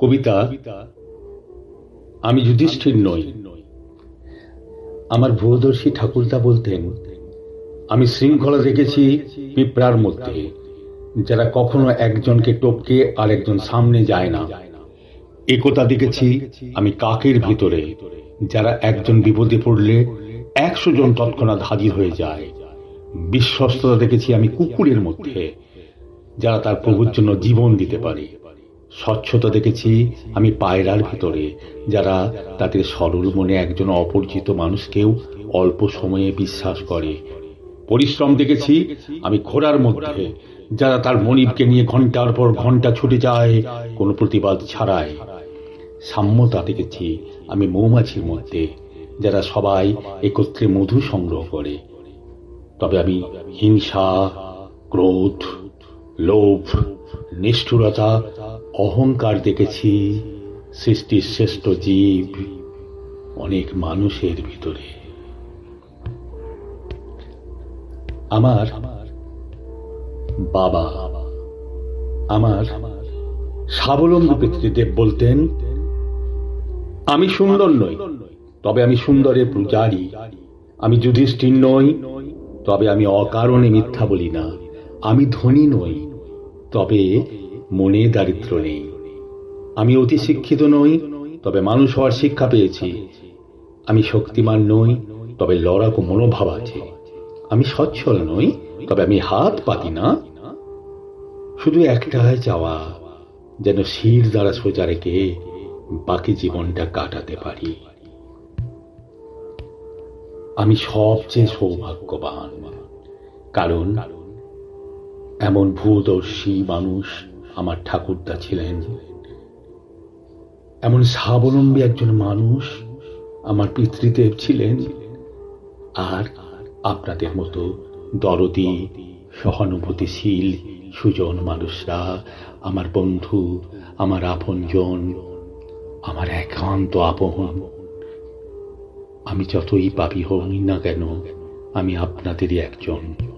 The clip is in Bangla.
কবিতা, আমি যুধিষ্ঠির নই। আমার ভূদর্শী ঠাকুরদা বলতেন, আমি শৃঙ্খলা দেখেছি পিঁপড়ার মধ্যে, যারা কখনো একজনকে টপকে আর একজন সামনে যায় না। একতা দেখেছি আমি কাকের ভিতরে, যারা একজন বিপদে পড়লে একশো জন তৎক্ষণাৎ হাজির হয়ে যায়। বিশ্বস্ততা দেখেছি আমি কুকুরের মধ্যে, যারা তার প্রভুর জন্য জীবন দিতে পারে। স্বচ্ছতা দেখেছি আমি পায়রার ভিতরে, যারা তাদের সরল মনে একজন অপরিচিত মানুষকেও অল্প সময়ে বিশ্বাস করে। পরিশ্রম দেখেছি আমি ঘোড়ার মধ্যে, যারা তার মনিবকে নিয়ে ঘণ্টার পর ঘণ্টা ছুটে যায়, কোনো প্রতিবাদ ছাড়াই। সাম্যতা দেখেছি আমি মৌমাছির মধ্যে, যারা সবাই একত্রে মধু সংগ্রহ করে। তবে আমি হিংসা, ক্রোধ, লোভ নিষ্ঠুরতা, অহংকার দেখেছি, সৃষ্টির শ্রেষ্ঠ জীব অনেক মানুষের ভিতরে। আমার বাবা, আমার স্বাবলম্বী পিতৃদেব বলতেন, আমি সুন্দর নই, তবে আমি সুন্দরের পূজারী। আমি যুধিষ্ঠির নই, তবে আমি অকারণে মিথ্যা বলি না। আমি ধনী নই তবে মনে দারিদ্র নেই। আমি অতি শিক্ষিত নই, তবে মানুষ হওয়ার শিক্ষা পেয়েছি। আমি শক্তিমান নই, তবে লড়াকু মনোভাব আছে। আমি সচ্ছল নই, তবে আমি হাত পাতি না। শুধু একটাই চাওয়া, যেন শির দ্বারা সোজা রেখে বাকি জীবনটা কাটাতে পারি। আমি সবচেয়ে সৌভাগ্যবান, কারণ এমন ভূদর্শী মানুষ আমার ঠাকুরদা ছিলেন। এমন স্বাবলম্বী একজন মানুষ আমার পিতৃদেব ছিলেন। আর আপনাদের মতো দরদি, সহানুভূতিশীল, সুজন মানুষরা, আমার বন্ধু, আমার আপনজন, আমার একান্ত আপন, আমি যতই পাপি হই না কেন, আমি আপনাদেরই একজন।